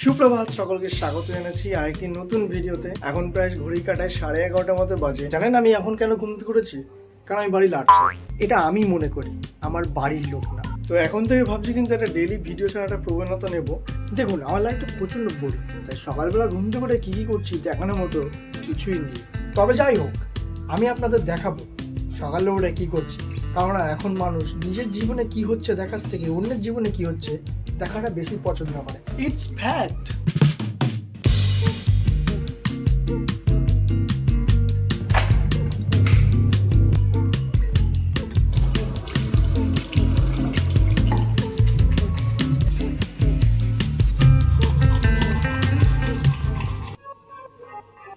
সুপ্রভাত, সকলকে স্বাগত জানাচ্ছি আরেকটি নতুন ভিডিওতে। এখন প্রায় ঘড়ি কাটায় সাড়ে এগারোটার মতো বাজে। জানেন আমি এখন কেন ঘুমতে করেছি কারণ আমি বাড়ি লাটছি এটা আমি মনে করি, আমার বাড়ির লোক না। তো এখন থেকে ভাবছি কিন্তু একটা ডেলি ভিডিও ছাড়া প্রবণতা নেব। দেখুন, আমার লাইফটা প্রচণ্ড বোরিং তাই সকালবেলা ঘুম থেকে কী কী করছি দেখানোর মতো কিছুই নেই। তবে যাই হোক, আমি আপনাদের দেখাবো সকালে উঠে কী করছি। কারণ এখন মানুষ নিজের জীবনে কি হচ্ছে দেখার থেকে অন্যের জীবনে কি হচ্ছে দেখাটা বেশি পছন্দ করে। ইটস ফ্যাক্ট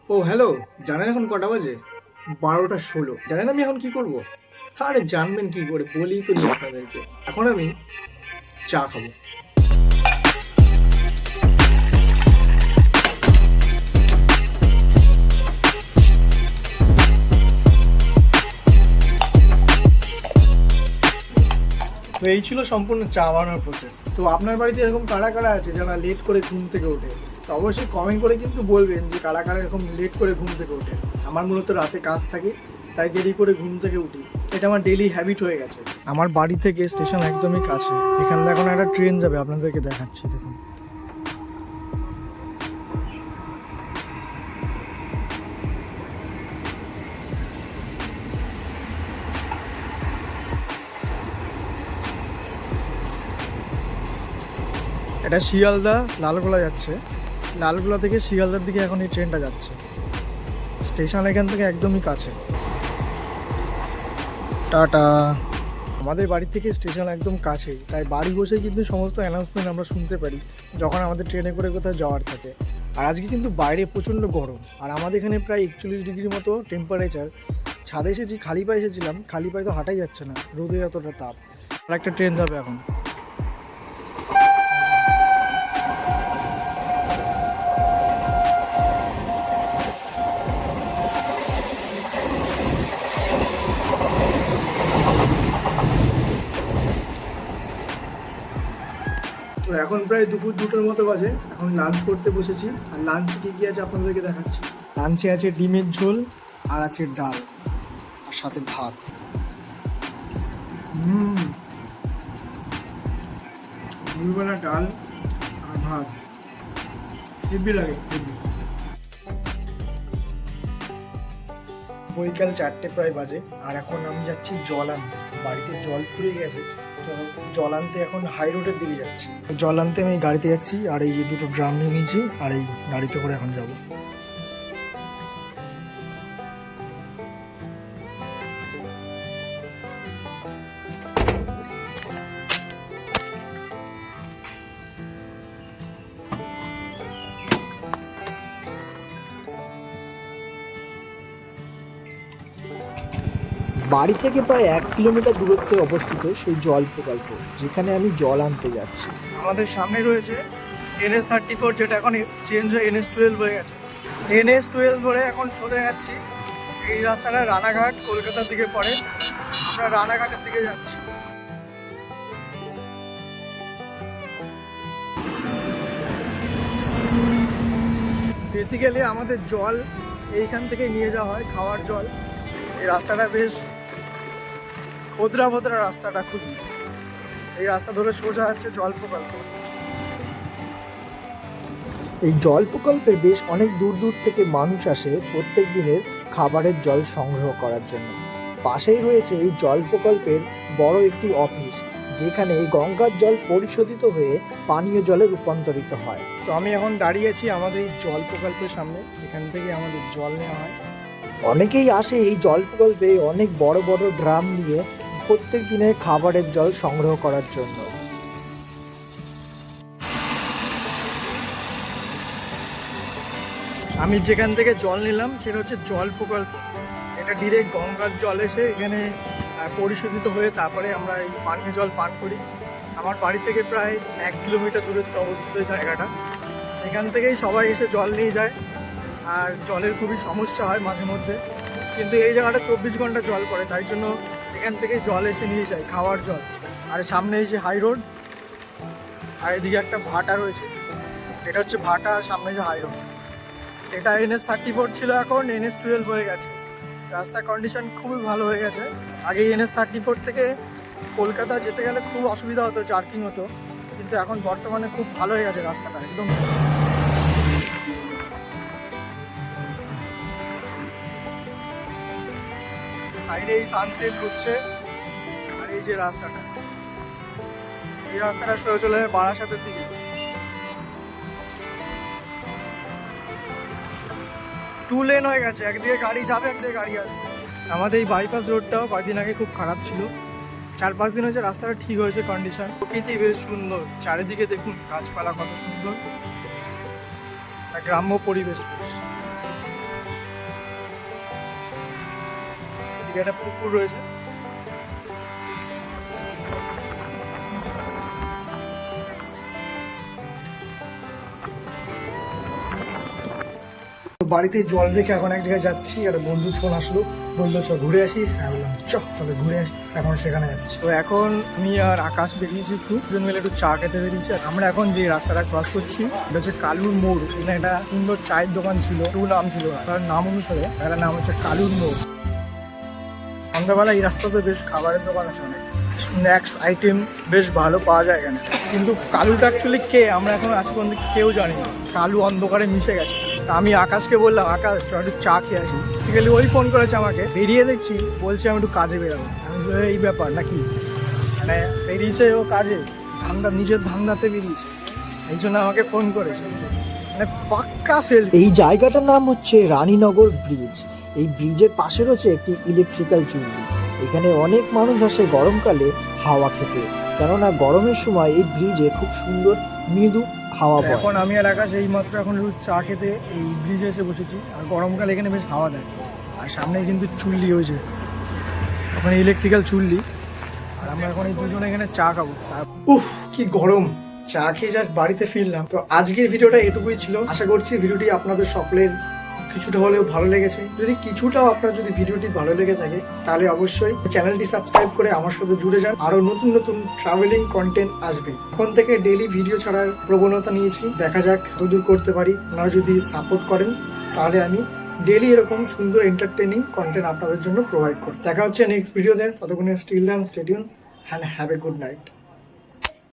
ও, হ্যালো! জানেন এখন কটা বাজে? বারোটা ষোলো। জানেন আমি এখন কি করব? আরে জানবেন কি করে বলি তো আপনাদেরকে। এখন আমি চা খাব। তো এই ছিল সম্পূর্ণ চা বানানোর প্রসেস তো আপনার বাড়িতে এরকম কারা কারা আছে যারা লেট করে ঘুম থেকে ওঠে? তো অবশ্যই কমেন্ট করে কিন্তু বলবেন যে কারা কারা এরকম লেট করে ঘুম থেকে ওঠে। আমার মূলত রাতে কাজ থাকে, তাই দেরি করে ঘুম থেকে উঠি। এটা আমার ডেলি হ্যাবিট হয়ে গেছে। আমার বাড়ি থেকে স্টেশন একদমই কাছে। এখান থেকে এখন একটা ট্রেন যাবে, আপনাদেরকে দেখাচ্ছি, দেখুন। এটা শিয়ালদা, লালগোলা যাচ্ছে। লালগোলা থেকে শিয়ালদার দিকে এখন এই ট্রেনটা যাচ্ছে। স্টেশন এখান থেকে একদমই কাছে। টাটা। আমাদের বাড়ি থেকে স্টেশন একদম কাছেই তাই বাড়ি বসে কিন্তু সমস্ত অ্যানাউন্সমেন্ট আমরা শুনতে পারি, যখন আমাদের ট্রেনে করে কোথাও যাওয়ার থাকে। আর আজকে কিন্তু বাইরে প্রচণ্ড গরম, আর আমাদের এখানে প্রায় একচল্লিশ ডিগ্রির মতো টেম্পারেচার ছাদে এসেছি, খালি পায়ে এসেছিলাম, খালি পায়ে তো হাঁটাই যাচ্ছে না রোদের এতটা তাপ। আর একটা ট্রেন যাবে এখন। এখন প্রায় দুপুর দুটোর মতো বাজে। এখন লাঞ্চ করতে বসেছি। আর লাঞ্চে কী কী আছে আপনাদেরকে দেখাচ্ছি। লাঞ্চে আছে ডিমের ঝোল আর আছে ডাল আর সাথে ভাত। হুম। দুবেলা ডাল আর ভাত। হেভি লাগে হেভি। বৈকাল চারটে প্রায় বাজে। আর এখন আমি যাচ্ছি জল আনতে। বাড়িতে জল ফুরিয়ে গেছে। তো জল আনতে এখন হাই রোডের দিকে যাচ্ছি। জলান্তে জল আনতে আমি গাড়িতে যাচ্ছি আর এই যে দুটো ড্রাম নিয়ে নিয়েছি আর এই গাড়িতে করে এখন যাব। বাড়ি থেকে প্রায় এক কিলোমিটার দূরত্বে অবস্থিত সেই জল প্রকল্প, যেখানে আমি জল আনতে যাচ্ছি। আমাদের সামনে রয়েছে এনএস থার্টি ফোর যেটা এখন চেঞ্জ হয়ে এনএস টুয়েলভ হয়ে গেছে। এনএস টুয়েলভ ধরে এখন চলে যাচ্ছি। এই রাস্তাটা রানাঘাট, কলকাতার দিকে পড়ে। আমরা রানাঘাটের দিকে যাচ্ছি। বেসিক্যালি আমাদের জল এইখান থেকে নিয়ে যাওয়া হয়, খাওয়ার জল। এই রাস্তাটা বেশ খোদরা ভোদরা রাস্তাটা খুব এই রাস্তা ধরে সোজা হচ্ছে জল প্রকল্প এই জল প্রকল্পে বেশ অনেক দূর দূর থেকে মানুষ আসে প্রত্যেক দিনের খাবারের জল সংগ্রহ করার জন্য। পাশেই রয়েছে এই জল প্রকল্পের বড় একটি অফিস যেখানে গঙ্গার জল পরিশোধিত হয়ে পানীয় জলে রূপান্তরিত হয়। তো আমি এখন দাঁড়িয়ে আছি আমাদের এই জল প্রকল্পের সামনে। এখান থেকে আমাদের জল নেওয়া হয়। অনেকেই আসে এই জল প্রকল্পে অনেক বড় বড় ড্রাম নিয়ে প্রত্যেক দিনের খাবারের জল সংগ্রহ করার জন্য। আমি যেখান থেকে জল নিলাম, সেটা হচ্ছে জল প্রকল্প। এটা ডিরেক্ট গঙ্গার জল এসে এখানে পরিশোধিত হয়ে তারপরে আমরা এই পানীয় জল পান করি। আমার বাড়ি থেকে প্রায় এক কিলোমিটার দূরত্বে অবস্থিত জায়গাটা। এখান থেকেই সবাই এসে জল নিয়ে যায়। আর জলের খুবই সমস্যা হয় মাঝে মধ্যে। কিন্তু এই জায়গাটা চব্বিশ ঘণ্টা জল পড়ে, তাই জন্য এখান থেকেই জল এসে নিয়ে যায়, খাওয়ার জল। আর সামনে এই যে হাই রোড আর এদিকে একটা ভাটা রয়েছে। এটা হচ্ছে ভাটা, আর সামনে যে হাই রোড এটা এনএস থার্টি ফোর ছিল এখন এনএস টুয়েলভ হয়ে গেছে। রাস্তার কন্ডিশন খুবই ভালো হয়ে গেছে। আগে এনএস থার্টি ফোর থেকে কলকাতা যেতে গেলে খুব অসুবিধা হতো জার্কিং হতো। কিন্তু এখন বর্তমানে খুব ভালো হয়ে গেছে রাস্তাটা, একদম। সাইডে এই সানসেট ঘুরছে আর এই যে রাস্তাটা। এই রাস্তাটা সরে চলে যাবে বারাসাতের দিকে। টু লেন হয়ে গেছে। একদিকে গাড়ি যাবে, একদিকে গাড়ি আসবে। আমাদের এই বাইপাস রোডটাও কয়েকদিন আগে খুব খারাপ ছিল। চার পাঁচ দিন হয়েছে রাস্তাটা ঠিক হয়েছে কন্ডিশন প্রকৃতি বেশ সুন্দর। চারিদিকে দেখুন গাছপালা কত সুন্দর। গ্রাম্য পরিবেশ বেশ। এদিকে একটা পুকুর রয়েছে। তো বাড়িতে জল রেখে এখন এক জায়গায় যাচ্ছি। একটা বন্ধু ফোন আসলো। বলল চ ঘুরে আসি। হ্যাঁ বললাম চ তবে ঘুরে আসি। এখন সেখানে যাচ্ছি। তো এখন আমি আর আকাশ বেরিয়েছি একটু দুজন মিলে একটু চা খেতে বেরিয়েছি। আর আমরা এখন যে রাস্তাটা ক্রস করছি এটা হচ্ছে কালুর মোড়। এখানে একটা সুন্দর চায়ের দোকান ছিল। টু নাম ছিল তার নাম অনুসারে একটা নাম হচ্ছে কালুর মোড়। সন্ধ্যাবেলা এই রাস্তাতে বেশ খাবারের দোকান আছে অনেক। স্ন্যাক্স, আইটেম বেশ ভালো পাওয়া যায় এখানে। কিন্তু কালুটা অ্যাকচুয়ালি কে? আমরা এখন আজ পর্যন্ত কেউ জানি না। কালু অন্ধকারে মিশে গেছে। তা আমি আকাশকে বললাম, আকাশ চ একটু চা খেয়ে আসি। বেসিক্যালি ওই ফোন করেছে আমাকে। বেরিয়ে দেখছি, বলছে আমি একটু কাজে বেরোবো। এই ব্যাপার নাকি? মানে বেরিয়েছে ও কাজে। ধান্দা, নিজের ধান্দাতে বেরিয়েছে। এই জন্য আমাকে ফোন করেছে। মানে পাক্কা সেল এই জায়গাটার নাম হচ্ছে রানীনগর ব্রিজ এই ব্রিজের পাশে রয়েছে একটি ইলেকট্রিক্যাল চুল্লি এখানে অনেক মানুষ আসে গরমকালে হাওয়া খেতে। কেননা গরমের সময় এই ব্রিজে খুব সুন্দর মৃদু হাওয়া বয়। এখন আমি আর আকাশ এই মাত্র এখন চা খেতে এই ব্রিজে এসে বসেছি। আর গরমকালে এখানে বেশ হাওয়া দেয়। আর সামনে কিন্তু চুল্লি হয়েছে। ওখানে ইলেকট্রিক্যাল চুল্লি। আর আমরা এখন এই দুজনে এখানে চা খাব। উফ কি গরম। চা খেয়ে জাস্ট বাড়িতে ফিরলাম। তো আজকের ভিডিওটা এটুকুই ছিল। আশা করছি ভিডিওটি আপনাদের সকলের কিছুটা হলেও ভালো লেগেছে। যদি কিছুটাও আপনার যদি ভিডিওটি ভালো লেগে থাকে, তাহলে অবশ্যই চ্যানেলটি সাবস্ক্রাইব করে আমার সাথে জুড়ে যান। আরও নতুন নতুন ট্রাভেলিং কন্টেন্ট আসবে। এখন থেকে ডেইলি ভিডিও ছাড়ার প্রবণতা নিয়েছি। দেখা যাক কতদূর করতে পারি। আপনারা যদি সাপোর্ট করেন, তাহলে আমি ডেইলি এরকম সুন্দর এন্টারটেনিং কন্টেন্ট আপনাদের জন্য প্রোভাইড করি দেখা হচ্ছে নেক্সট ভিডিওতে ততক্ষণে still and stadium hand have a good night